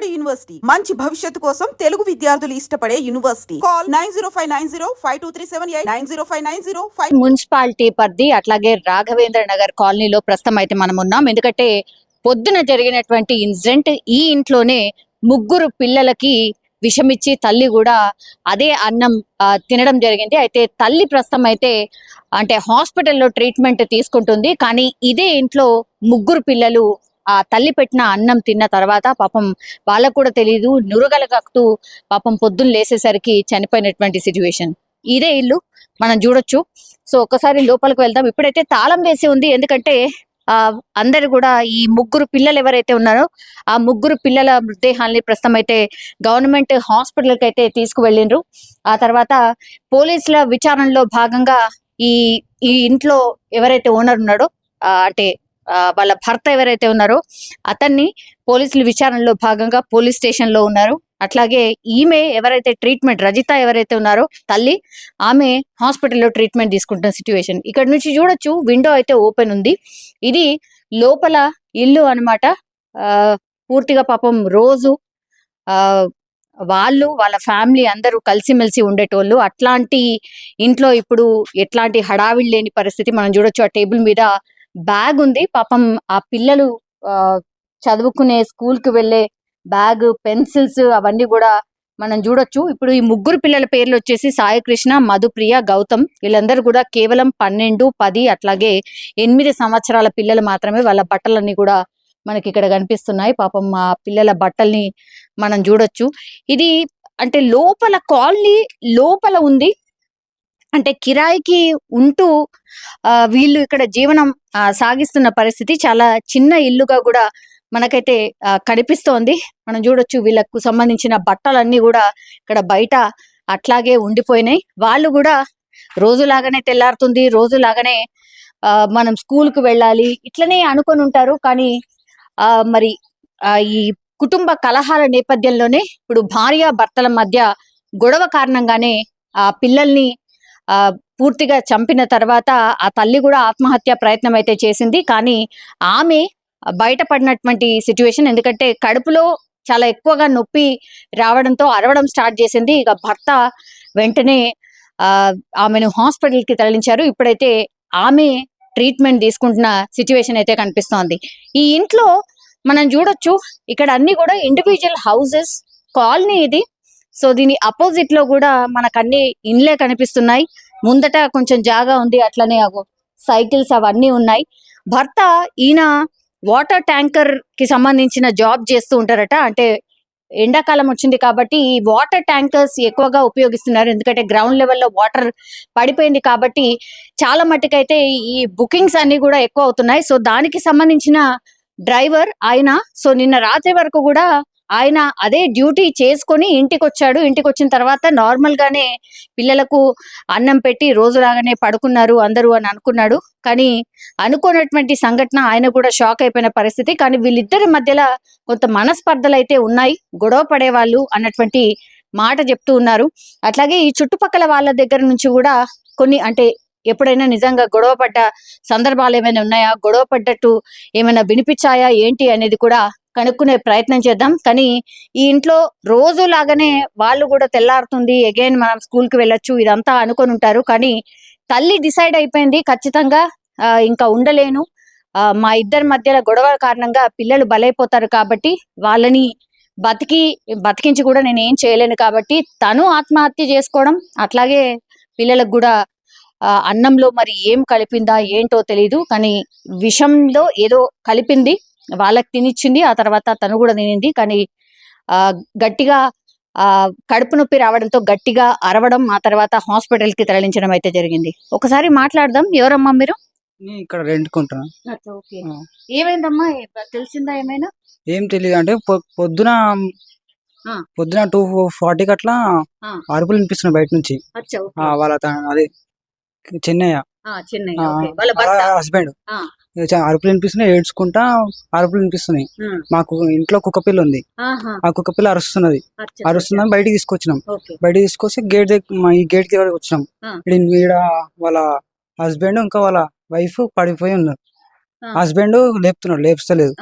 Vijayawada university. మంచి భవిష్యత్తు కోసం తెలుగు విద్యార్థులు ఇష్టపడే university. Call nine zero five nine zero five two three seven eight nine zero five nine zero five. Municipality పరిధి అట్లాగే రాఘవేంద్ర నగర్ కాలనీలో ప్రస్తుతం అయితే మనం ఉన్నాం. ఎందుకంటే పొద్దున జరిగినటువంటి ఇన్సిడెంట్ ఈ ఇంట్లోనే ముగ్గురు పిల్లలకి విషమిచ్చి తల్లి కూడా అదే అన్నం తినడం జరిగింది. అయితే తల్లి ప్రస్తుతం అయితే అంటే హాస్పిటల్లో ట్రీట్మెంట్ తీసుకుంటుంది. కానీ ఇదే ఇంట్లో ముగ్గురు పిల్లలు ఆ తల్లి పెట్టిన అన్నం తిన్న తర్వాత పాపం వాళ్ళకు కూడా తెలియదు నురగలగక్తూ పాపం పొద్దున్న లేసేసరికి చనిపోయినటువంటి సిచ్యువేషన్ ఇదే ఇల్లు మనం చూడొచ్చు. సో ఒక్కసారి లోపలికి వెళ్దాం. ఇప్పుడైతే తాళం వేసి ఉంది. ఎందుకంటే ఆ అందరు కూడా ఈ ముగ్గురు పిల్లలు ఎవరైతే ఉన్నారో ఆ ముగ్గురు పిల్లల మృతదేహాల్ని ప్రస్తుతం అయితే గవర్నమెంట్ హాస్పిటల్కి అయితే తీసుకువెళ్ళిండ్రు. ఆ తర్వాత పోలీసుల విచారణలో భాగంగా ఈ ఈ ఇంట్లో ఎవరైతే ఓనర్ ఉన్నాడో అంటే వాళ్ళ భర్త ఎవరైతే ఉన్నారో అతన్ని పోలీసులు విచారణలో భాగంగా పోలీస్ స్టేషన్లో ఉన్నారు. అట్లాగే ఈమె ఎవరైతే ట్రీట్మెంట్ రజిత ఎవరైతే ఉన్నారో తల్లి ఆమె హాస్పిటల్లో ట్రీట్మెంట్ తీసుకుంటున్న సిచ్యువేషన్. ఇక్కడ నుంచి చూడొచ్చు విండో అయితే ఓపెన్ ఉంది. ఇది లోపల ఇల్లు అన్నమాట. ఆ, పూర్తిగా పాపం రోజు ఆ వాళ్ళు వాళ్ళ ఫ్యామిలీ అందరూ కలిసిమెలిసి ఉండేటోళ్ళు. అట్లాంటి ఇంట్లో ఇప్పుడు ఎట్లాంటి హడావిడి లేని పరిస్థితి మనం చూడొచ్చు. ఆ టేబుల్ మీద బ్యాగ్ ఉంది. పాపం ఆ పిల్లలు ఆ, చదువుకునే స్కూల్కి వెళ్ళే బ్యాగ్ పెన్సిల్స్ అవన్నీ కూడా మనం చూడొచ్చు. ఇప్పుడు ఈ ముగ్గురు పిల్లల పేర్లు వచ్చేసి సాయికృష్ణ మధుప్రియ గౌతమ్. వీళ్ళందరూ కూడా కేవలం పన్నెండు పది అట్లాగే ఎనిమిది సంవత్సరాల పిల్లలు మాత్రమే వాళ్ళ బట్టలన్నీ కూడా మనకి ఇక్కడ కనిపిస్తున్నాయి. పాపం ఆ పిల్లల బట్టల్ని మనం చూడొచ్చు. ఇది అంటే లోపల కాలనీ లోపల ఉంది. అంటే కిరాయికి ఉంటూ ఆ, వీళ్ళు ఇక్కడ జీవనం సాగిస్తున్న పరిస్థితి చాలా చిన్న ఇల్లుగా కూడా మనకైతే ఆ, కనిపిస్తోంది. మనం చూడొచ్చు వీళ్ళకు సంబంధించిన బట్టలన్నీ కూడా ఇక్కడ బయట అట్లాగే ఉండిపోయినాయి. వాళ్ళు కూడా రోజులాగానే తెల్లారుతుంది రోజులాగానే ఆ, మనం స్కూల్కి వెళ్ళాలి ఇట్లనే అనుకొని ఉంటారు. కానీ ఆ మరి ఆ ఈ కుటుంబ కలహాల నేపథ్యంలోనే ఇప్పుడు భార్య భర్తల మధ్య గొడవ కారణంగానే ఆ పిల్లల్ని ఆ పూర్తిగా చంపిన తర్వాత ఆ తల్లి కూడా ఆత్మహత్య ప్రయత్నం అయితే చేసింది. కానీ ఆమె బయటపడినటువంటి సిచ్యువేషన్ ఎందుకంటే కడుపులో చాలా ఎక్కువగా నొప్పి రావడంతో అరవడం స్టార్ట్ చేసింది. ఇక భర్త వెంటనే ఆ ఆమెను హాస్పిటల్కి కి తరలించారు. ఇప్పుడైతే ఆమె ట్రీట్మెంట్ తీసుకుంటున్న సిచ్యువేషన్ అయితే కనిపిస్తోంది. ఈ ఇంట్లో మనం చూడొచ్చు ఇక్కడ అన్ని కూడా ఇండివిజువల్ హౌసెస్ కాలనీ ఇది. సో దీని అపోజిట్లో కూడా మనకు అన్ని ఇండ్లే కనిపిస్తున్నాయి. ముందట కొంచెం జాగా ఉంది అట్లనే సైకిల్స్ అవన్నీ ఉన్నాయి. భర్త ఈయన వాటర్ ట్యాంకర్కి సంబంధించిన జాబ్ చేస్తూ ఉంటారట. అంటే ఎండాకాలం వచ్చింది కాబట్టి ఈ వాటర్ ట్యాంకర్స్ ఎక్కువగా ఉపయోగిస్తున్నారు. ఎందుకంటే గ్రౌండ్ లెవెల్లో వాటర్ పడిపోయింది కాబట్టి చాలా మట్టుకైతే ఈ బుకింగ్స్ అన్ని కూడా ఎక్కువ అవుతున్నాయి. సో దానికి సంబంధించిన డ్రైవర్ ఆయన. సో నిన్న రాత్రి వరకు కూడా ఆయన అదే డ్యూటీ చేసుకొని ఇంటికి వచ్చాడు ఇంటికి వచ్చిన తర్వాత నార్మల్ గానే పిల్లలకు అన్నం పెట్టి రోజు రాగానే పడుకున్నారు అందరూ అని అనుకున్నాడు. కానీ అనుకున్నటువంటి సంఘటన ఆయన కూడా షాక్ అయిపోయిన పరిస్థితి. కానీ వీళ్ళిద్దరి మధ్యలో కొంత మనస్పర్ధలు అయితే ఉన్నాయి. గొడవ పడేవాళ్ళు అన్నటువంటి మాట చెప్తూ ఉన్నారు. అట్లాగే ఈ చుట్టుపక్కల వాళ్ళ దగ్గర నుంచి కూడా కొన్ని అంటే ఎప్పుడైనా నిజంగా గొడవ పడ్డ సందర్భాలు ఏమైనా ఉన్నాయా? గొడవ పడ్డట్టు ఏమైనా వినిపించాయా? ఏంటి అనేది కూడా కనుక్కునే ప్రయత్నం చేద్దాం. కానీ ఈ ఇంట్లో రోజు లాగానే వాళ్ళు కూడా తెల్లారుతుంది. అగైన్ మనం స్కూల్కి వెళ్ళొచ్చు ఇదంతా అనుకొని ఉంటారు. కానీ తల్లి డిసైడ్ అయిపోయింది ఖచ్చితంగా ఆ, ఇంకా ఉండలేను. ఆ, మా ఇద్దరి మధ్యలో గొడవ కారణంగా పిల్లలు బలైపోతారు కాబట్టి వాళ్ళని బతికి బతికించి కూడా నేను ఏం చేయలేను కాబట్టి తను ఆత్మహత్య చేసుకోవడం అట్లాగే పిల్లలకు కూడా అన్నంలో మరి ఏం కలిపిందా ఏంటో తెలియదు కానీ విషంలో ఏదో కలిపింది. వాళ్ళకి తినిచ్చింది ఆ తర్వాత తను కూడా తినింది. కానీ ఆ గట్టిగా ఆ కడుపు నొప్పి రావడంతో గట్టిగా అరవడం ఆ తర్వాత హాస్పిటల్కి తరలించడం అయితే జరిగింది. ఒకసారి మాట్లాడదాం. ఎవరమ్మా మీరు? ఇక్కడ. ఏమైందమ్మా? తెలిసిందా ఏమైనా? ఏం తెలియదు అంటే పొద్దున. పొద్దున టూ ఫార్టీకి అట్లా. అరుపులు వినిపిస్తున్నాయి బయట నుంచి. వాళ్ళ అదే చెన్నయ్య. హస్బెండ్. అరుపులు వినిపిస్తున్నాయి ఏడ్చుకుంటా అరుపులు వినిపిస్తున్నాయి. మాకు ఇంట్లో కుక్క పిల్ల ఉంది. ఆ కుక్క పిల్ల అరుస్తున్నది. అరుస్తుందని బయటికి తీసుకొచ్చినాం. ఓకే. బయటికి తీసుకొస్తే గేట్ దగ్గర ఈ గేట్ దగ్గర వచ్చినాం. ఈడ- వాళ్ళ హస్బెండ్ ఇంకా వాళ్ళ వైఫ్ పడిపోయి ఉన్నారు. హస్బెండ్ లేపుతున్నాడు లేపుస్తలేదు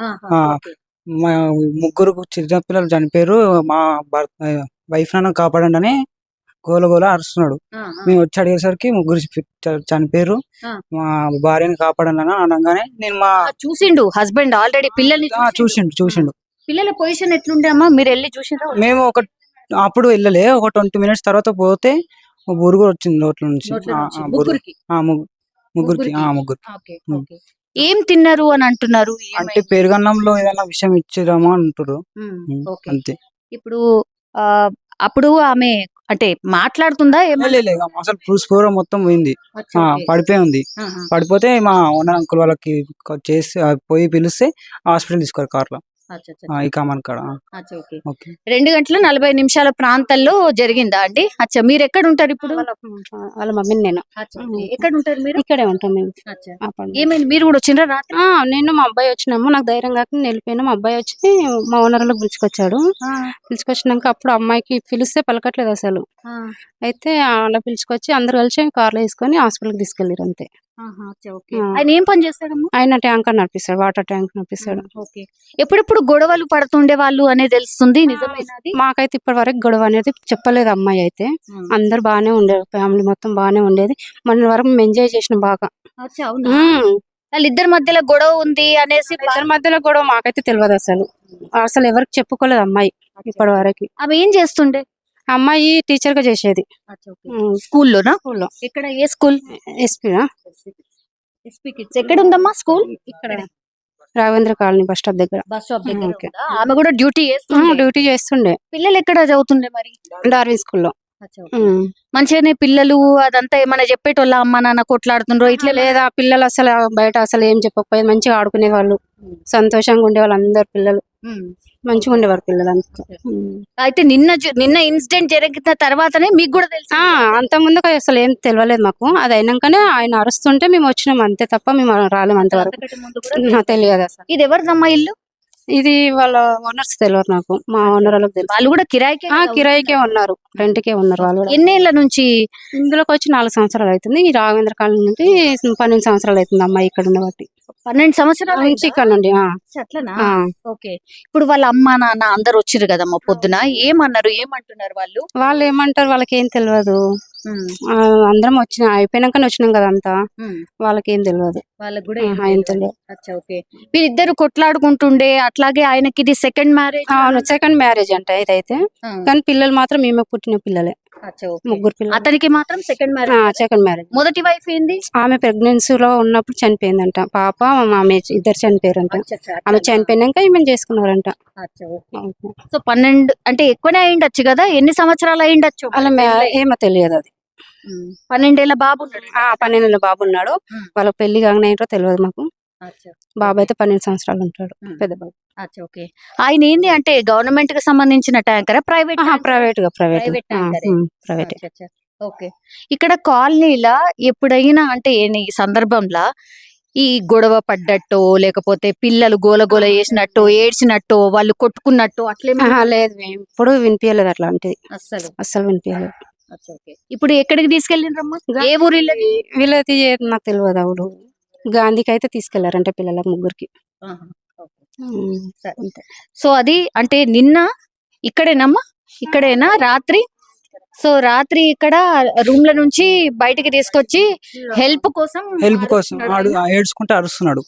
ముగ్గురు చిన్నపిల్లలు చనిపోయారు. మా భర్త వైఫ్ నన్ను కాపాడండి అని గోల గోల అరుస్తున్నాడు. మేము వచ్చి అడిగేసరికి ముగ్గురు చనిపోయారు. మా భార్యని కాపాడండి అని అనగానే నేను మా చూసిండు హస్బెండ్ ఆల్రెడీ పిల్లల్ని చూసిండు చూసిండు. పిల్లల పొజిషన్ ఎట్లుండే అమ్మా? మీరు వెళ్ళి చూసిండ్రా? మేము ఒక అప్పుడు వెళ్ళలే. ఒక ట్వంటీ మినిట్స్ తర్వాత పోతే ఒక బురుగు వచ్చింది నోట్ల నుంచి. ముగ్గురికి. ముగ్గురు ఏం తిన్నారు అని అంటున్నారు? అంటే? పెరుగన్నంలో ఏదైనా విషయం ఇచ్చిరామో అంటారు అంతే. ఇప్పుడు అప్పుడు ఆమె అంటే మాట్లాడుతుందా అసలు పులుసు మొత్తం పోయింది. పడిపోయి ఉంది. పడిపోతే మా ఓనర్ అంకుల్ వాళ్ళకి చేసి పోయి పిలిస్తే హాస్పిటల్ తీసుకోరు కార్లో ఈ కామన్ కాడ? ఆ, అచ్చా, ఓకే. ఓకే. రెండు గంటల నలభై నిమిషాల ప్రాంతాల్లో జరిగిందా అండి? అచ్చా మీరు ఎక్కడ ఉంటారు ఇప్పుడు వాళ్ళ మమ్మీని నేను. ఎక్కడ ఉంటారు మీరు? ఇక్కడే ఉంటాం మేము. ఏమైంది? మీరు కూడా వచ్చిండ్రా నేను మా అబ్బాయి వచ్చినాము. నాకు ధైర్యం కాక నేను వెళ్ళిపోయినా. మా అబ్బాయి వచ్చి మా ఓనర్లకు పిలుచుకొచ్చాడు. పిలుచుకొచ్చినాక అప్పుడు అమ్మాయికి పిలిస్తే పలకట్లేదు అసలు. ఆ, అయితే అలా పిలుచుకొచ్చి అందరు కలిసి కార్లో వేసుకొని హాస్పిటల్కి తీసుకెళ్ళారు అంతే. ఆయన ఏం పని చేస్తాడమ్మా? ఆయన ట్యాంకర్ నడిపిస్తాడు వాటర్ ట్యాంక్ నడిపిస్తాడు. ఓకే. ఎప్పుడెప్పుడు గొడవలు పడుతుండే వాళ్ళు అనేది తెలుస్తుంది నిజమేనది మాకైతే ఇప్పటి వరకు గొడవ అనేది చెప్పలేదు అమ్మాయి అయితే. అందరు బాగానే ఉండేది ఫ్యామిలీ మొత్తం బాగానే ఉండేది. మొన్న వరకు ఎంజాయ్ చేసినాం బాగా. వాళ్ళిద్దరి మధ్యలో గొడవ ఉంది అనేసి ఇద్దరి మధ్యలో గొడవ మాకైతే తెలియదు అసలు. అసలు ఎవరికి చెప్పుకోలేదు అమ్మాయి ఇప్పటి వరకు ఆమె ఏం చేస్తుండే? అమ్మాయి టీచర్గా చేసేది. స్కూల్లోనా? స్కూల్లో. ఎక్కడ ఏ స్కూల్? SP SP kids. ఎక్కడ ఉందమ్మా స్కూల్? ఇక్కడ. రాఘవేంద్ర కాలనీ బస్ స్టాప్ దగ్గర. బస్ స్టాప్ దగ్గర? ఆమె కూడా డ్యూటీ డ్యూటీ చేస్తుండే. పిల్లలు ఎక్కడ చదువుతుండే మరి? డార్విన్ స్కూల్లో. మంచిగానే పిల్లలు అదంతా ఏమైనా చెప్పేటోళ్ళ అమ్మ నాన్న కొట్లాడుతుండ్రో ఇట్లా లేదా పిల్లలు అసలు బయట అసలు ఏం చెప్పకపోయేది మంచిగా ఆడుకునే వాళ్ళు సంతోషంగా ఉండేవాళ్ళు అందరు పిల్లలు. మంచిగా ఉండేవారు పిల్లలు అంతా. అయితే నిన్న నిన్న ఇన్సిడెంట్ జరిగిన తర్వాతనే మీకు కూడా తెలుసు అంత ముందుకు అసలు ఏం తెలియలేదు మాకు. అది అయినాకనే ఆయన అరుస్తుంటే మేము వచ్చినాం అంతే తప్ప మేము రాలేము అంతవరకు. ముందు తెలియదు అసలు. ఇది ఎవరిదమ్మా ఇల్లు? ఇది వాళ్ళ ఓనర్స్ తెలియదు నాకు. మా ఓనర్ వాళ్ళకి తెలుసు వాళ్ళు కూడా కిరాయికే ఆ కిరాయికే. ఉన్నారు. రెంట్కే ఉన్నారు వాళ్ళు కూడా. ఎన్నేళ్ళ నుంచి? ఇందులోకి వచ్చి నాలుగు సంవత్సరాలు అవుతుంది. ఈ రాఘవేంద్ర కాలనీ నుండి పన్నెండు సంవత్సరాలు అవుతుంది అమ్మాయి ఇక్కడ ఉన్న బట్టి పన్నెండు సంవత్సరాల నుంచి ఇక్కడ నుండి ఆ, అట్లనా? ఆ. ఓకే. ఇప్పుడు వాళ్ళ అమ్మ నాన్న అందరు వచ్చిరు కదమ్మా పొద్దున. ఏమన్నారు? ఏమంటున్నారు వాళ్ళు? వాళ్ళు ఏమంటారు? వాళ్ళకి ఏం తెలియదు అందరం వచ్చిన అయిపోయినాకనే వచ్చినాం కదా అంతా. వాళ్ళకి ఏం తెలియదు వాళ్ళకి కూడా ఏం తెలియదు ఓకే. వీరిద్దరు కొట్లాడుకుంటుండే అట్లాగే ఆయనకి ఇది సెకండ్ మ్యారేజ్ అవును సెకండ్ మ్యారేజ్ అంట ఇదైతే. కానీ పిల్లలు మాత్రం మేమే పుట్టిన పిల్లలే. ముగ్గురు పిల్లలు. అతనికి మాత్రం సెకండ్ మ్యారేజ్ సెకండ్ మ్యారేజ్ మొదటి వైఫ్ ఏంది? ఆమె ప్రెగ్నెన్సీలో ఉన్నప్పుడు చనిపోయిందంట. పాప ఆమె ఇద్దరు చనిపోయారంట. ఆమె చనిపోయినాక ఈమె చేసుకున్నారంట. సో పన్నెండు అంటే ఎక్కువనే అయిండొచ్చు కదా? ఎన్ని సంవత్సరాలు అయిండొచ్చు? అలా ఏమో తెలియదు అది. పన్నెండేళ్ళ బాబు ఉన్నాడు. ఆ పన్నెండు బాబు ఉన్నాడు. వాళ్ళకి పెళ్ళి కాకనేంటో తెలియదు మాకు. బాబు అయితే పన్నెండు సంవత్సరాలు ఉంటాడు. పెద్ద బాబు అచ్చా ఓకే. ఆయన ఏంది అంటే గవర్నమెంట్కి సంబంధించిన ట్యాంకరా ప్రైవేట్? ప్రైవేట్. గా ప్రైవేట్. Private okay. ఇక్కడ కాలనీలా ఎప్పుడైనా అంటే ఈ సందర్భంలో ఈ గొడవ పడ్డట్టు లేకపోతే పిల్లలు గోల గోల చేసినట్టు ఏడ్చినట్టు వాళ్ళు కొట్టుకున్నట్టు అట్లేమీ లేదు. మేము ఇప్పుడు వినిపించలేదు అట్లాంటిది. అస్సలు. అస్సలు వినిపించలేదు. ఇప్పుడు ఎక్కడికి తీసుకెళ్ళిండ్రమ్మా? ఏ ఊరు ఇల్లది? వీళ్ళది ఏ- నాకు తెలియదు అవుడు గాంధీకి అయితే తీసుకెళ్ళారంటే పిల్లలకు ముగ్గురికి. సో అది అంటే నిన్న ఇక్కడేనమ్మా? ఇక్కడేనా రాత్రి? సో రాత్రి ఇక్కడ రూమ్ ల నుంచి బయటికి తీసుకొచ్చి హెల్ప్ కోసం హెల్ప్ కోసం. ఏడ్చుకుంటే అరుస్తున్నాడు.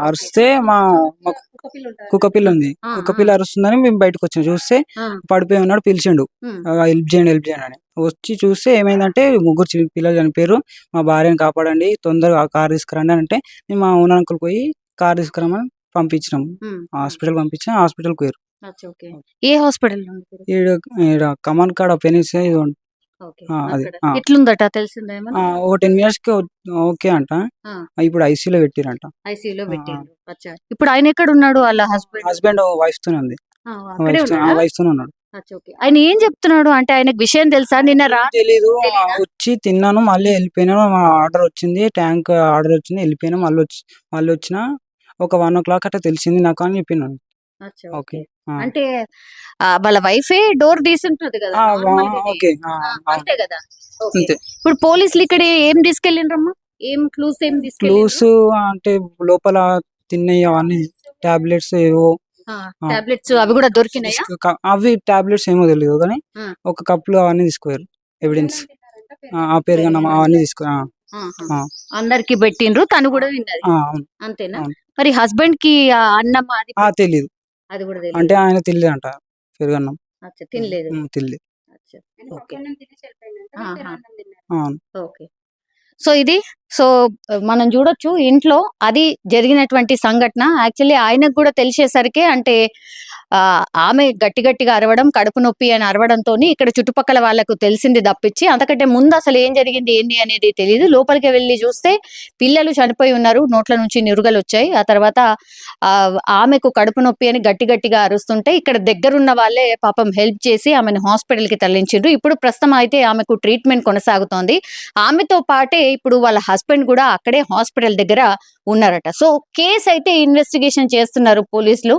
అరిస్తే మా మా కుక్క పిల్ల ఉంటారు. కుక్క పిల్ల ఉంది. ఆ, కుక్క ఆ. పిల్ల అరుస్తుందని మేము బయటకు వచ్చాం. చూస్తే పడిపోయి ఉన్నాడు పిలిచిండు. హెల్ప్ చేయండి హెల్ప్ చేయండి అని. వచ్చి చూస్తే ఏమైందంటే ముగ్గురు చిన్న పిల్లలు చనిపోయారు. మా భార్యని కాపాడండి తొందరగా కార్ తీసుకురండి అని అంటే మేము మా ఓనర్ అంకుల్ పోయి కార్ తీసుకురమ్మని పంపించినాం. హాస్పిటల్ పంపించాం హాస్పిటల్కి పోయారు. ఏ హాస్పిటల్ కమాన్ కాడ పెనిస్. ఆ, అది, ఆ. ఎట్లుందట? తెలిసిందా ఆ, ఓ టెన్ ఇయర్స్కి ఓకే అంట. ఆ. ఇప్పుడు ఐసీలో పెట్టిరంట. ఐసీయూలో పెట్టిండ్రు. అచ్చా. ఇప్పుడు ఆయన ఎక్కడ ఉన్నాడు? వాళ్ళ హస్బెండ్ హస్బెండ్? వైఫ్ తోనే ఉంది. వైఫ్ తోనే ఉన్నాడు. ఆయన ఏం చెప్తున్నాడు? అంటే ఆయనకు విషయం తెలుసా? నిన్న రా తెలీదు? వచ్చి తిన్నాను మళ్ళీ వెళ్ళిపోయినాను మా ఆర్డర్ వచ్చింది ట్యాంక్ ఆర్డర్ వచ్చింది వెళ్ళిపోయినా మళ్ళీ వచ్చి మళ్ళీ వచ్చిన ఒక వన్ ఓ క్లాక్ అట్లా తెలిసింది నాకు అని చెప్పినాను ఓకే. అంటే వాళ్ళ వైఫే డోర్ తీసుంటది కదా. ఓకే. అంతే కదా? ఇప్పుడు పోలీసులు ఇక్కడ ఏం తీసుకెళ్ళిండ్రమ్మా? ఏం క్లూస్ ఏం క్లూస్ అంటే లోపల తిన్నవి అవన్నీ టాబ్లెట్స్ ఏవో టాబ్లెట్స్ అవి కూడా దొరికినాయా? అవి టాబ్లెట్స్ ఏమో తెలియదు కానీ. ఒక కప్పులు అవన్నీ తీసుకోయారు ఎవిడెన్స్ ఆ పెరుగన్నం అవన్నీ తీసుకో ఆ, ఆహా. ఆ. అందరికి పెట్టిండ్రు తను కూడా విన్నది ఆ, అవును. అంతేనా. మరి హస్బెండ్కి అన్నం అది ఆ తెలియదు అది కూడా తెలియదు. అంటే ఆయన తెలియదు అంట పెరుగన్నం అచ్చా, తినలేదు. అవును. ఓకే. సో ఇది సో మనం చూడొచ్చు ఇంట్లో అది జరిగినటువంటి సంఘటన. యాక్చువల్లీ ఆయనకు కూడా తెలిసేసరికి అంటే ఆ, ఆమె గట్టి గట్టిగా అరవడం కడుపు నొప్పి అని అరవడంతో ఇక్కడ చుట్టుపక్కల వాళ్ళకు తెలిసింది తప్పించి అంతకంటే ముందు అసలు ఏం జరిగింది ఏంది అనేది తెలియదు లోపలికి వెళ్ళి చూస్తే పిల్లలు చనిపోయి ఉన్నారు నోట్ల నుంచి నిరుగలు వచ్చాయి. ఆ తర్వాత ఆ, ఆమెకు కడుపు నొప్పి అని గట్టి గట్టిగా అరుస్తుంటే ఇక్కడ దగ్గరున్న వాళ్ళే పాపం హెల్ప్ చేసి ఆమెను హాస్పిటల్కి కి ఇప్పుడు ప్రస్తుతం అయితే ఆమెకు ట్రీట్మెంట్ కొనసాగుతోంది. ఆమెతో పాటే ఇప్పుడు వాళ్ళ హస్బెండ్ కూడా అక్కడే హాస్పిటల్ దగ్గర ఉన్నారట. సో కేసు అయితే ఇన్వెస్టిగేషన్ చేస్తున్నారు పోలీసులు.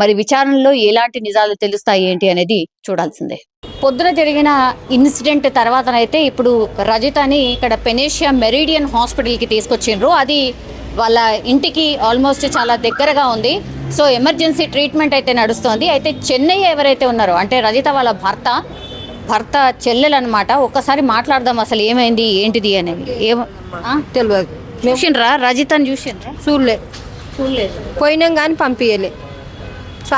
మరి విచారణలో ఎలాంటి నిజాలు తెలుస్తాయి ఏంటి అనేది చూడాల్సిందే. పొద్దున జరిగిన ఇన్సిడెంట్ తర్వాతనైతే ఇప్పుడు రజితని ఇక్కడ పెనేషియా మెరీడియన్ హాస్పిటల్కి తీసుకొచ్చిండ్రు. అది వాళ్ళ ఇంటికి ఆల్మోస్ట్ చాలా దగ్గరగా ఉంది. సో ఎమర్జెన్సీ ట్రీట్మెంట్ అయితే నడుస్తోంది. అయితే చెన్నై ఎవరైతే ఉన్నారో అంటే రజిత వాళ్ళ భర్త భర్త చెల్లెలు అనమాట ఒక్కసారి మాట్లాడదాం అసలు ఏమైంది ఏంటిది అనేది. ఏం? తెలియదు చూసిండ్రా? రజితని చూసిండ్రా? చూడలే. చూడలేదు. పోయినాం కానీ పంపించలే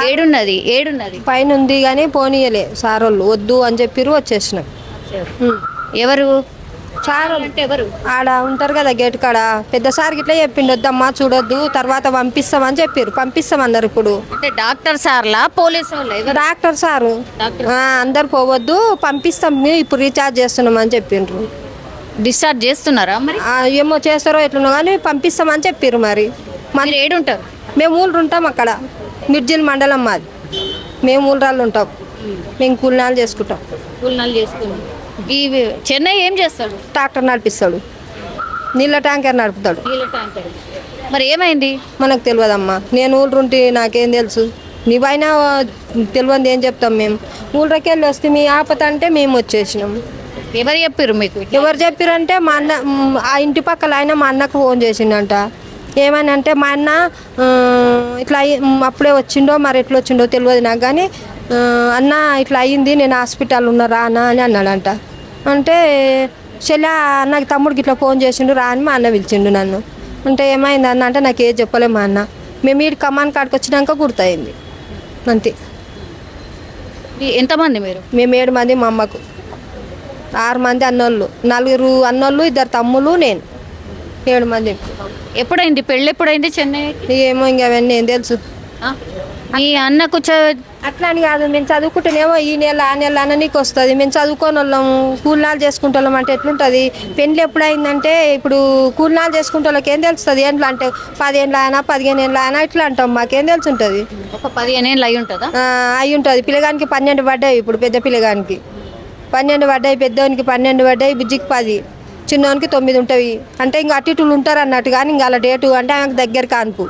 ఏడున్నది ఏడున్నది. పైన ఉంది కానీ పోనీయలే. సార్ వాళ్ళు వద్దు అని చెప్పిర్రు వచ్చేసినాం. ఎవరు? సార్ అంటే ఎవరు? ఆడ ఉంటారు కదా గేట్ కాడ. పెద్ద సార్ ఇట్లా చెప్పిండు వద్దమ్మా చూడొద్దు తర్వాత పంపిస్తామని చెప్పారు పంపిస్తామన్నారు ఇప్పుడు. అంటే డాక్టర్ సార్లా పోలీసు వాళ్ళ? Doctor sir. ఆ, అందరు పోవద్దు పంపిస్తాం మేము ఇప్పుడు రీఛార్జ్ చేస్తున్నాం అని చెప్పిండ్రు డిశ్చార్జ్ చేస్తున్నారా మరి? ఆ, ఏమో చేస్తారో ఎట్లనో కానీ పంపిస్తామని చెప్పారు మరి. మన మీరు ఏడుంటారు మేము ఊళ్ళు ఉంటాం అక్కడ. మిర్జిల్ మండలం మాది. మేము ఊళ్ళరాళ్ళు ఉంటాం. మేము కూలినాలు చేసుకుంటాం. కూలినాలు చేసుకుని ఈ చెన్నై ఏం చేస్తాడు? ట్రాక్టర్ నడిపిస్తాడు. నీళ్ళ ట్యాంకర్ నడుపుతాడు. నీళ్ళ ట్యాంకర్. మరి ఏమైంది? మనకు తెలియదమ్మా నేను ఊళ్ళుంటే నాకేం తెలుసు. నీవైనా తెలియదు ఏం చెప్తాం మేము. ఊళ్ళకి వెళ్ళి వస్తే మీ ఆపత అంటే మేము వచ్చేసినాం. ఎవరు చెప్పారు మీకు ఎవరు చెప్పారంటే మా అన్న ఆ ఇంటి పక్కల ఆయన మా అన్నకు ఫోన్ చేసిండంట. ఏమని అంటే మా అన్న ఇట్లా అప్పుడే వచ్చిండో మరి ఎట్లా వచ్చిండో తెలియదు నాకు కానీ అన్న ఇట్లా అయ్యింది నేను హాస్పిటల్ ఉన్నా రానా అని అన్నాడంట. అంటే చెల్లి నాకు తమ్ముడికి ఇట్లా ఫోన్ చేసిండు రా అని మా అన్న పిలిచిండు నన్ను. అంటే ఏమైంది అన్న అంటే నాకు ఏది చెప్పలే మా అన్న. మేము ఈ కమాన్ కాడికి వచ్చినాక గుర్తయింది. అంతే. ఎంతమంది మీరు? మేము ఏడు మంది మా అమ్మకు. ఆరు మంది అన్నోళ్ళు. నలుగురు అన్నోళ్ళు ఇద్దరు తమ్ముళ్ళు నేను. ఏడు మంది. ఎప్పుడైంది? పెళ్ళి ఎప్పుడైంది చెన్నై? ఏమో ఇంక అవన్నీ ఏం తెలుసు. మీ అన్నకు చ- అట్లా అని కాదు మేము చదువుకుంటేనేమో ఈ నెల ఆ నెల అన్న నీకు వస్తుంది. మేము చదువుకోని వాళ్ళం కూలినాలు చేసుకుంటే వాళ్ళం అంటే ఎట్లుంటుంది? పెళ్ళి ఎప్పుడైందంటే ఇప్పుడు కూలినాలు చేసుకుంటే వాళ్ళకి ఏం తెలుస్తుంది? ఏంట్లో అంటే పదిహేనుల అయినా పదిహేను ఏళ్ళ అయినా ఇట్లా అంటాం మాకేం. తెలిసి ఉంటుంది ఒక పదిహేను ఏళ్ళు అయి ఉంటుందా? అయి ఉంటుంది. పిల్లగానికి పన్నెండు పడ్డాయి ఇప్పుడు పెద్ద పిల్లగానికి. పన్నెండు పడ్డాయి పెద్దోనికి పన్నెండు పడ్డాయి బుజ్జికి పది చిన్నోనికి తొమ్మిది ఉంటాయి అంటే ఇంకా అటు ఇటులు ఉంటారు అన్నట్టు కానీ ఇంకా అలా డేటు అంటే ఆమెకు దగ్గర కానుపు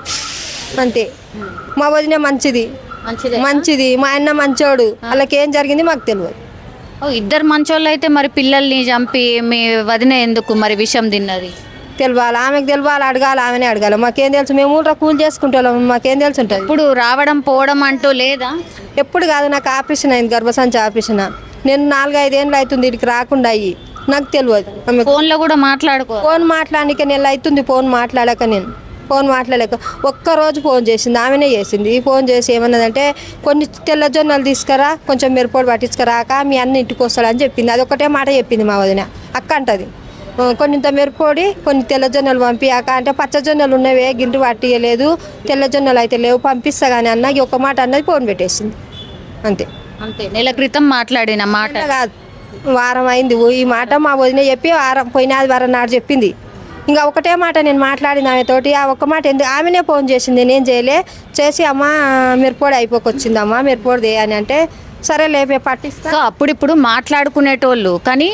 అంతే. మా వదిన మంచిది. మంచిదే? మంచిది. మా అన్న మంచోడు. వాళ్ళకి ఏం జరిగింది మాకు తెలియదు ఇద్దరు మంచోళ్ళు అయితే మరి పిల్లల్ని చంపి మీ వదిన ఎందుకు మరి విషం తిన్నది? తెలియాలి ఆమెకు తెలియాలి అడగాలి. ఆమెనే అడగాలి. మాకేం తెలుసు? మేము ఊళ్ళో కూలి చేసుకుంటాం మాకేం తెలుసు ఉంటుంది? ఇప్పుడు రావడం పోవడం అంటూ లేదా? ఎప్పుడు కాదు నాకు ఆపరేషన్ అయింది. గర్భసంచి ఆపరేషన్. నేను నాలుగైదేళ్ళు అవుతుంది ఇక్కడికి రాకుండా అయ్యి. నాకు తెలియదు ఆమె ఫోన్లో కూడా మాట్లాడుకో. ఫోన్ మాట్లాడడానికి నెల అవుతుంది. ఫోన్ మాట్లాడక నేను. ఫోన్ మాట్లాడలేక ఒక్కరోజు ఫోన్ చేసింది. ఆమెనే చేసింది. ఈ ఫోన్ చేసి ఏమన్నదంటే కొన్ని తెల్లజొన్నలు తీసుకురా కొంచెం మిరపొడి పట్టించుకురాక మీ అన్న ఇంటికి వస్తాడని చెప్పింది. అది ఒకటే మాట చెప్పింది మా వదిన. అక్క అంటది. "ఆ, కొంత మిరపొడి కొన్ని తెల్లజొన్నలు పంపియాక అంటే పచ్చజొన్నలు ఉన్నవే గింటి పట్టియలేదు తెల్లజొన్నలు అయితే లేవు పంపిస్తా కానీ అన్న ఈ ఒక్క మాట అన్నది ఫోన్ పెట్టేసింది. అంతే. అంతే. నెల క్రితం మాట్లాడిన మాట. కాదు. వారం అయింది. ఈ మాట మా వదిన చెప్పి వారం పోయిన ఆదివారం నాడు చెప్పింది. ఇంకా ఒకటే మాట నేను మాట్లాడిన ఆమెతోటి ఆ ఒక్క మాట ఎందుకు ఆమెనే ఫోన్ చేసింది నేను చేయలే చేసి అమ్మ మిరపోడి అయిపోకొచ్చింది అమ్మ మిరపోడి అని అంటే సరే లేపే పట్టిస్తా సో అప్పుడిప్పుడు మాట్లాడుకునేటోళ్ళు. కానీ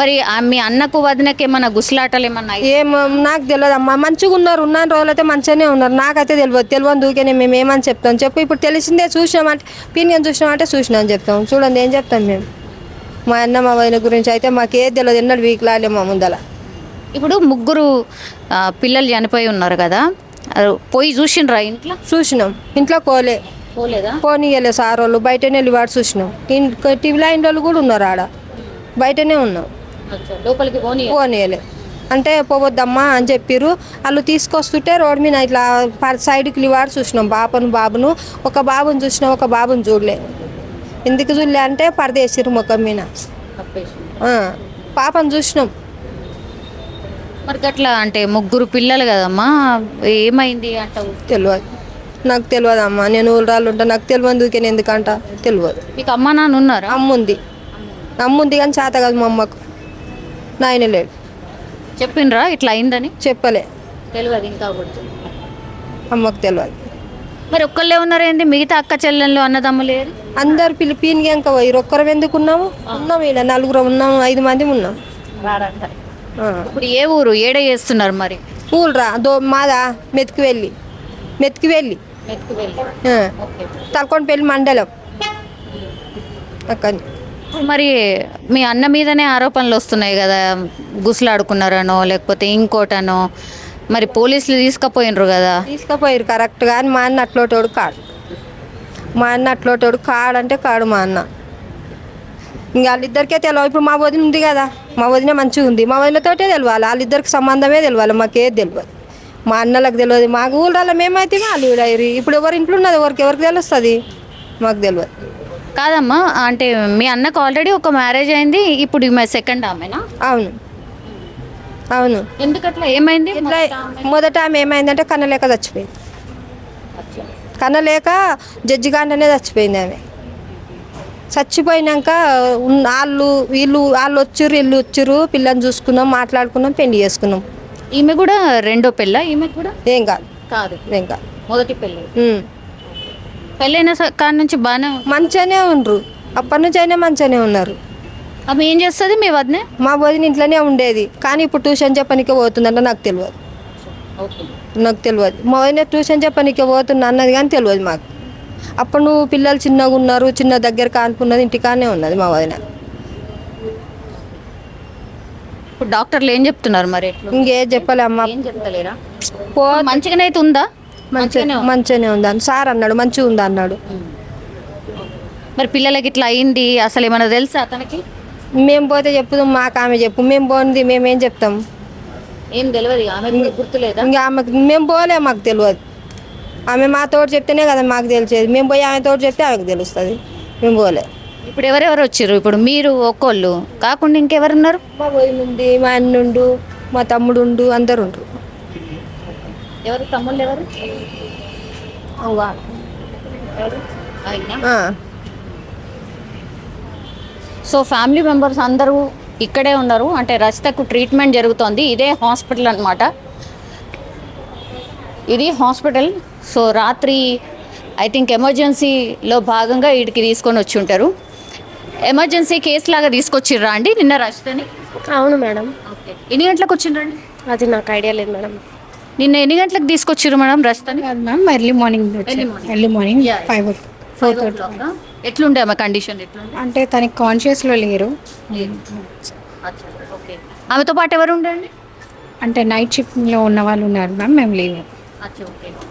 మరి మీ అన్నకు వదినకి ఏమన్నా గుసలాటలు ఏమన్నా? ఏం నాకు తెలియదు అమ్మా. మంచిగా ఉన్నారు ఉన్న రోజులైతే మంచిగానే ఉన్నారు. నాకైతే తెలియదు తెలియదు దూకేనే మేము ఏమని చెప్తాం? చెప్పు ఇప్పుడు తెలిసిందే చూసినామంటే పీనియన్ చూసినామంటే చూసినా అని చెప్తాం. చూడండి ఏం చెప్తాం మేము? మా అన్న మా వదిన గురించి అయితే మాకేది తెలియదు ఎన్నడు వీక్ లాలే మా ముందల. ఇప్పుడు ముగ్గురు పిల్లలు చనిపోయి ఉన్నారు కదా. పోయి చూసిండ్రా ఇంట్లో? చూసినాం. ఇంట్లో కోలే పోలేదా? పోనీయలే సార్ వాళ్ళు బయటనే వెళ్ళి వాడు చూసినాం టీవీలో అయిన వాళ్ళు కూడా ఉన్నారు ఆడ. బయటనే ఉన్నాం. లోపలికి పోనీ పోనీయలే. అంటే పోవద్దమ్మా అని చెప్పిర్రు. వాళ్ళు తీసుకొస్తుంటే రోడ్ మీద ఇట్లా సైడ్కి లివాడు చూసినాం. బాపను బాబును. ఒక బాబుని చూసినాం ఒక బాబుని చూడలే. ఎందుకు చూడలే అంటే పరదేసిర్రు ముఖం మీద. పాపను చూసినాం. మరి గట్లా అంటే ముగ్గురు పిల్లలు కదమ్మా? ఏమైంది అంటావు? తెలియదు నాకు తెలియదు అమ్మ నేను ఊళ్ళరాళ్ళు ఉంటా నాకు తెలియదు నేను ఎందుకంట? తెలియదు మీకు అమ్మ నాన్న ఉన్నారా? అమ్ముంది. అమ్ముంది కానీ చేత కాదు మా అమ్మకు. నాయన లేడు. చెప్పిండ్రా? ఇట్లా అయిందని? చెప్పలే. తెలియదు ఇంకా కూడా. అమ్మకు తెలియదు మరి ఒక్కళ్ళే ఉన్నారేంది మిగతా అక్క చెల్లెళ్ళు అన్నదమ్ములు లేరు అందరు పిలిపిని ఇంకా పోయి. ఒక్కరం ఎందుకు ఉన్నాము? ఉన్నాము ఇక్కడ నలుగురం ఉన్నాము ఐదు మంది ఉన్నాం ఆ. ఇప్పుడు ఏ ఊరు? ఏడ చేస్తున్నారు మరి? ఊళ్ళరా దో మాదా మెతికి వెళ్ళి మెతికి వెళ్ళి తలకొండపల్లి మండలం. అక్కడి మరి మీ అన్న మీదనే ఆరోపణలు వస్తున్నాయి కదా గుసలాడుకున్నారనో లేకపోతే ఇంకోటనో. మరి పోలీసులు తీసుకుపోయినరు కదా. తీసుకుపోయారు కరెక్ట్ కానీ మా అన్న అట్లోటోడు కాడు. మా అన్న అట్లోటోడు కాడంటే కాడు మా అన్న. ఇంకా వాళ్ళిద్దరికే తెలియదు ఇప్పుడు మా వదిన ఉంది కదా మా వదిన మంచిగా ఉంది మా వదినతోటే తెలియాలి వాళ్ళిద్దరికి సంబంధమే తెలియాలి మాకేది తెలియదు మా అన్నలకు తెలియదు మాకు ఊళ్ళో మేమైతే వాళ్ళు ఊళ్ళారు ఇప్పుడు ఎవరి ఇంట్లో ఉన్నది ఎవరికి ఎవరికి తెలుస్తుంది? మాకు తెలియదు కాదమ్మా అంటే మీ అన్నకు ఆల్రెడీ ఒక మ్యారేజ్ అయింది ఇప్పుడు సెకండ్ ఆమెనా? అవును. అవును. ఎందుకట్లా ఏమైంది? ఇట్లా మొదట ఆమె ఏమైందంటే కన్నలేక చచ్చిపోయింది. కన్నలేక జడ్జి గాండనే చచ్చిపోయింది ఆమె. చచ్చిపోయినాక వాళ్ళు వీళ్ళు వాళ్ళు వచ్చిర్రు వీళ్ళు వచ్చిర్రు పిల్లని చూసుకున్నాం మాట్లాడుకున్నాం పెళ్ళి చేసుకున్నాం. ఈమె కూడా రెండో పెళ్ళ? ఈమె కూడా? ఏం కాదు. కాదు. ఏం కాదు. మొదటి పెళ్ళి. పెళ్ళైన కాడ నుంచి బాగానే. మంచిగానే ఉండ్రు. అప్పటి నుంచి అయినా మంచిగానే ఉన్నారు. ఆమె ఏం చేస్తుంది మీ వదినే? మా వదిన ఇంట్లోనే ఉండేది. కానీ ఇప్పుడు ట్యూషన్ చెప్పనికే పోతుందంటే నాకు తెలియదు. ఓకే. నాకు తెలియదు. మా వదిన ట్యూషన్ చెప్పనికే పోతున్నా అన్నది కానీ తెలియదు మాకు. అప్పుడు నువ్వు పిల్లలు చిన్నగా ఉన్నారు చిన్న దగ్గర కానుకున్నది ఇంటికానే ఉన్నది మా వదిన. ఇప్పుడు డాక్టర్లు ఏం చెప్తున్నారు మరి ఇంకేం చెప్పలే అమ్మ. ఏం చెప్తలేరా? పో మంచిగానే అయితే ఉందా? మంచిగా మంచిగానే ఉంది? సార్ అన్నాడు మంచిగా ఉంది అన్నాడు. మరి పిల్లలకి ఇట్లా అయింది అసలు ఏమైనా తెలుసా అతనికి మేము పోతే చెప్పుదాం మాకు ఆమె చెప్పు. మేము పోనిది మేమేం చెప్తాం? ఏం తెలియదు ఆమె గుర్తులేదా? ఇంకా ఆమెకు మేము పోలే మాకు తెలియదు ఆమె మా తోడు చెప్తేనే కదా మాకు తెలిసేది. మేము పోయి ఆమె తోడు చెప్తే ఆమెకు తెలుస్తుంది. మేము పోలే. ఇప్పుడు ఎవరెవరు వచ్చారు? ఇప్పుడు మీరు ఒక్కోళ్ళు. కాకుండా ఇంకెవరున్నారు? మా పోయి ఉంది మా అన్నుండు మా తమ్ముడు ఉండు అందరు ఉండ్రు ఎవరు? తమ్ముళ్ళు ఎవరు. సో ఫ్యామిలీ మెంబర్స్ అందరూ ఇక్కడే ఉన్నారు. అంటే రచితకు ట్రీట్మెంట్ జరుగుతోంది. ఇదే హాస్పిటల్ అన్నమాట. ఇది హాస్పిటల్ సో రాత్రి ఐ థింక్ ఎమర్జెన్సీలో భాగంగా వీడికి తీసుకొని వచ్చి ఉంటారు. ఎమర్జెన్సీ కేసు లాగా తీసుకొచ్చిర్రా అండి? నిన్న రచితని అవును మేడం. ఓకే ఎన్ని గంటలకు వచ్చిండ్రండి అది నాకు ఐడియా లేదు మేడం. నిన్న ఎన్ని గంటలకు తీసుకొచ్చిర్రు మేడం రచితని కాదు ma'am early morning. Early morning Yeah. Five four ఎట్లుండే ఆమె కండిషన్ ఎట్లుండే? అంటే తనకి కాన్షియస్లో లేరు. ఓకే ఆమెతో పాటు ఎవరు ఉండండి అంటే నైట్ షిఫ్ట్లో ఉన్న వాళ్ళు ఉన్నారు మ్యామ్ మేము లీవ్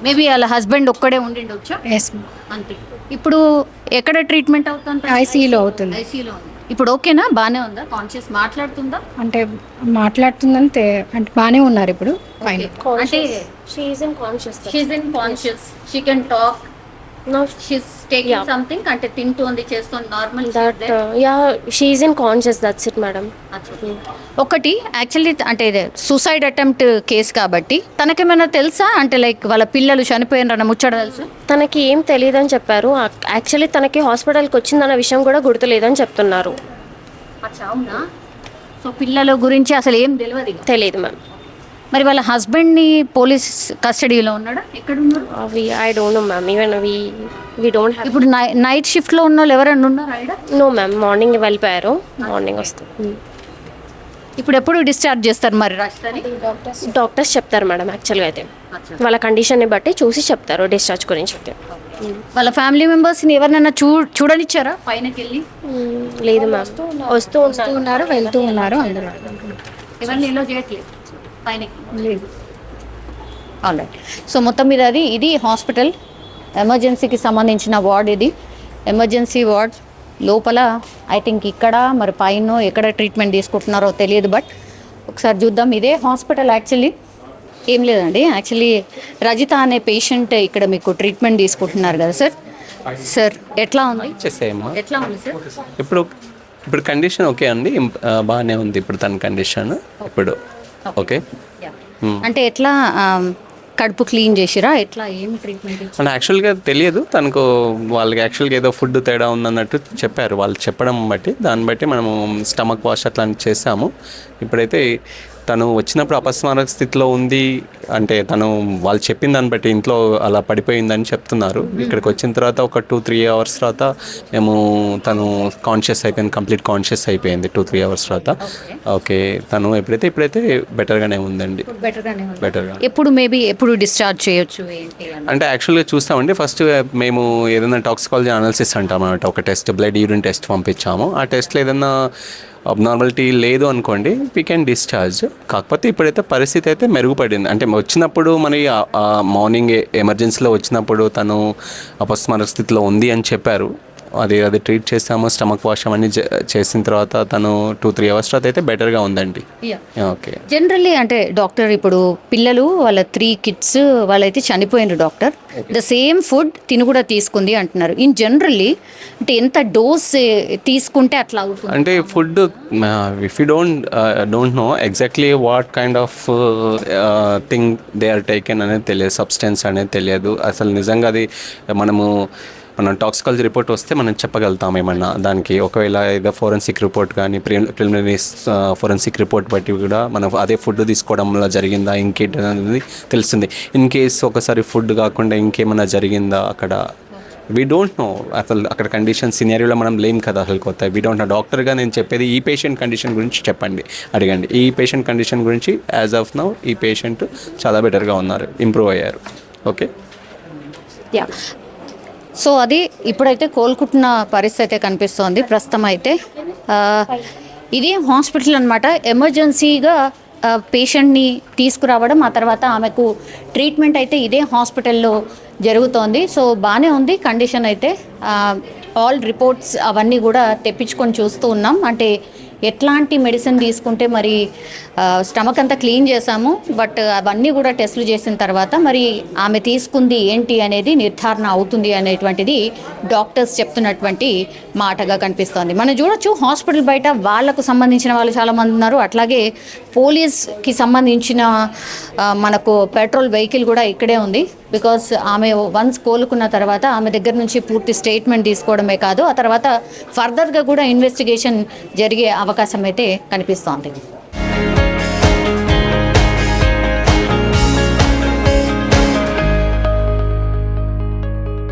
మేబీ వాళ్ళ హస్బెండ్ ఒక్కడే ఉండిండొచ్చా ఎస్ అంతే. ఇప్పుడు ఎక్కడ ట్రీట్మెంట్ అవుతుంది. ఐసీయూలో అవుతుంది ఐసీలో ఉంది. ఇప్పుడు ఓకేనా? బానే ఉందా? కాన్షియస్ మాట్లాడుతుందా? అంటే మాట్లాడుతుందని తే- అంటే బాగానే ఉన్నారు ఇప్పుడు. ఫైన్ అంటే she's in conscious she's in conscious she can talk no she's taking something అంటే తింటుంది చేస్తుంది normal that yeah she's in conscious that's it madam ఒకటి యాక్చువల్లీ అంటే సూసైడ్ అటెంప్ట్ కేసు కాబట్టి తనకేమైనా తెలుసా? అంటే లైక్ వాళ్ళ పిల్లలు చనిపోయినారన్న ముచ్చట తెలుసా? తనకి ఏం తెలియదని చెప్పారు. యాక్చువల్లీ తనకి హాస్పిటల్కి వచ్చిందన్న విషయం కూడా గుర్తులేదని చెప్తున్నారు. అవునా? సో పిల్లల గురించి అసలు ఏం తెలియదు. తెలియదు మ్యామ్ మరి వాళ్ళ హస్బెండ్ని పోలీస్ కస్టడీలో ఉన్నాడా? ఎక్కడ ఉన్నారు అవి I don't know ma'am even we we don't have ఇప్పుడు నై నైట్ షిఫ్ట్లో ఉన్న వాళ్ళు ఎవరైనా ఉన్నారా ఈడ నో మ్యామ్ మార్నింగ్ వెళ్ళిపోయారు. మార్నింగ్ వస్తాం ఇప్పుడు ఎప్పుడు డిశ్చార్జ్ చేస్తారు మరి డాక్టర్స్ చెప్తారు. మేడం యాక్చువల్గా అయితే. వాళ్ళ కండిషన్ని బట్టి చూసి చెప్తారు డిశ్చార్జ్ గురించి అయితే. వాళ్ళ ఫ్యామిలీ మెంబర్స్ని ఎవరినైనా చూ చూడనిచ్చారా పైనకి వెళ్ళి మ్మ్, లేదు మ్యామ్ వస్తూ వస్తూ ఉన్నారు వెళ్తూ ఉన్నారు అందరూ. ఎవరిని ఇలా చేయట్లేదు? ఆల్రైట్ సో మొత్తం మీద అది ఇది హాస్పిటల్ ఎమర్జెన్సీకి సంబంధించిన వార్డ్ ఇది. ఎమర్జెన్సీ వార్డ్ లోపల ఐ థింక్ ఇక్కడ మరి పైన ఎక్కడ ట్రీట్మెంట్ తీసుకుంటున్నారో తెలియదు బట్ ఒకసారి చూద్దాం. ఇదే హాస్పిటల్ యాక్చువల్లీ ఏం లేదండి. యాక్చువల్లీ రజిత అనే పేషెంట్ ఇక్కడ మీకు ట్రీట్మెంట్ తీసుకుంటున్నారు కదా సార్ సార్ ఎట్లా ఉంది? చేసేయమ్మా. ఎట్లా ఉంది సార్ ఇప్పుడు ఇప్పుడు కండిషన్ ఓకే అండి బాగానే ఉంది. ఇప్పుడు తన కండిషన్ ఇప్పుడు ఓకే అంటే ఎట్లా కడుపు క్లీన్ చేసిరా? ఎట్లా ఏం ట్రీట్మెంట్ అండ్ యాక్చువల్గా తెలియదు. తనకు వాళ్ళకి యాక్చువల్గా ఏదో ఫుడ్ తేడా ఉందన్నట్టు చెప్పారు. వాళ్ళు చెప్పడం బట్టి దాన్ని బట్టి మనము స్టమక్ వాష్ అట్లాంటివి చేసాము. ఇప్పుడైతే తను వచ్చినప్పుడు అపస్మారక స్థితిలో ఉంది అంటే తను వాళ్ళు చెప్పిన దాన్ని బట్టి ఇంట్లో అలా పడిపోయిందని చెప్తున్నారు. ఇక్కడికి వచ్చిన తర్వాత ఒక టూ త్రీ అవర్స్ తర్వాత మేము తను కాన్షియస్ అయిపోయింది కంప్లీట్ కాన్షియస్ అయిపోయింది టూ త్రీ అవర్స్ తర్వాత. ఓకే. తను ఎప్పుడైతే ఇప్పుడైతే బెటర్గానే ఉందండి. బెటర్గా ఎప్పుడు మేబీ ఎప్పుడు డిశ్చార్జ్ చేయొచ్చు అంటే యాక్చువల్గా చూస్తామండి. ఫస్ట్ మేము ఏదైనా టాక్సికాలజీ అనాలిసిస్ అంటాం అనమాట ఒక టెస్ట్ బ్లడ్ యూరిన్ టెస్ట్ పంపించాము. ఆ టెస్ట్లో ఏదైనా అబ్నార్మాలిటీ లేదు అనుకోండి వీ కెన్ డిశ్చార్జ్ కాకపోతే ఇప్పుడైతే పరిస్థితి అయితే మెరుగుపడింది. అంటే వచ్చినప్పుడు మరి మార్నింగ్ ఎమర్జెన్సీలో వచ్చినప్పుడు తను అపస్మారక స్థితిలో ఉంది అని చెప్పారు. అది అది ట్రీట్ చేసాము స్టమక్ వాష్ అవన్నీ చేసిన తర్వాత తను టూ త్రీ అవర్స్ తర్వాత అయితే బెటర్గా ఉందండి. ఓకే జనరల్లీ అంటే డాక్టర్ ఇప్పుడు పిల్లలు వాళ్ళ త్రీ కిడ్స్ వాళ్ళైతే చనిపోయినారు డాక్టర్ ద సేమ్ ఫుడ్ తిని కూడా తీసుకుంది అంటున్నారు. ఇన్ జనరల్లీ అంటే ఎంత డోస్ తీసుకుంటే అట్లా అవుతుంది? అంటే food if you don't don't know exactly what kind of thing they are taken అనేది తెలియదు సబ్స్టెన్స్ అనేది తెలియదు. అసలు నిజంగా అది మనము మనం టాక్సికాలజీ రిపోర్ట్ వస్తే మనం చెప్పగలుగుతాం ఏమన్నా దానికి. ఒకవేళ ఏదో ఫోరెన్సిక్ రిపోర్ట్ కానీ ప్రిలిమినరీ ఫోరెన్సిక్ రిపోర్ట్ బట్టి కూడా మనం అదే ఫుడ్ తీసుకోవడం వల్ల జరిగిందా ఇంకేంటి అనేది తెలుస్తుంది. ఇన్ కేస్ ఒకసారి ఫుడ్ కాకుండా ఇంకేమైనా జరిగిందా అక్కడ? వీ డోంట్ నో అసలు అక్కడ కండిషన్ సినారియోలో మనం లేం కదా అసలు కొత్త. వీ డోంట్ నో డాక్టర్గా నేను చెప్పేది ఈ పేషెంట్ కండిషన్ గురించి చెప్పండి అడగండి. ఈ పేషెంట్ కండిషన్ గురించి యాజ్ ఆఫ్ నౌ ఈ పేషెంట్ చాలా బెటర్గా ఉన్నారు ఇంప్రూవ్ అయ్యారు. ఓకే యా సో అది ఇప్పుడైతే కోలుకుంటున్న పరిస్థితి అయితే కనిపిస్తోంది. ప్రస్తుతం అయితే ఇది హాస్పిటల్ అనమాట ఎమర్జెన్సీగా పేషెంట్ని తీసుకురావడం ఆ తర్వాత ఆమెకు ట్రీట్మెంట్ అయితే ఇదే హాస్పిటల్లో జరుగుతోంది. సో బాగానే ఉంది కండిషన్ అయితే. ఆల్ రిపోర్ట్స్ అవన్నీ కూడా తెప్పించుకొని చూస్తూ ఉన్నాం. అంటే ఎట్లాంటి మెడిసిన్ తీసుకుంటే మరి స్టమక్ అంతా క్లీన్ చేసాము బట్ అవన్నీ కూడా టెస్టులు చేసిన తర్వాత మరి ఆమె తీసుకుంది ఏంటి అనేది నిర్ధారణ అవుతుంది అనేటువంటిది డాక్టర్స్ చెప్తున్నటువంటి మాటగా కనిపిస్తోంది. మనం చూడొచ్చు హాస్పిటల్ బయట వాళ్ళకు సంబంధించిన వాళ్ళు చాలామంది ఉన్నారు. అట్లాగే పోలీస్కి సంబంధించిన మనకు పెట్రోల్ వెహికల్ కూడా ఇక్కడే ఉంది. బికాస్ ఆమె వన్స్ కోలుకున్న తర్వాత ఆమె దగ్గర నుంచి పూర్తి స్టేట్మెంట్ తీసుకోవడమే కాదు ఆ తర్వాత ఫర్దర్గా కూడా ఇన్వెస్టిగేషన్ జరిగే అవకాశం అయితే కనిపిస్తోంది.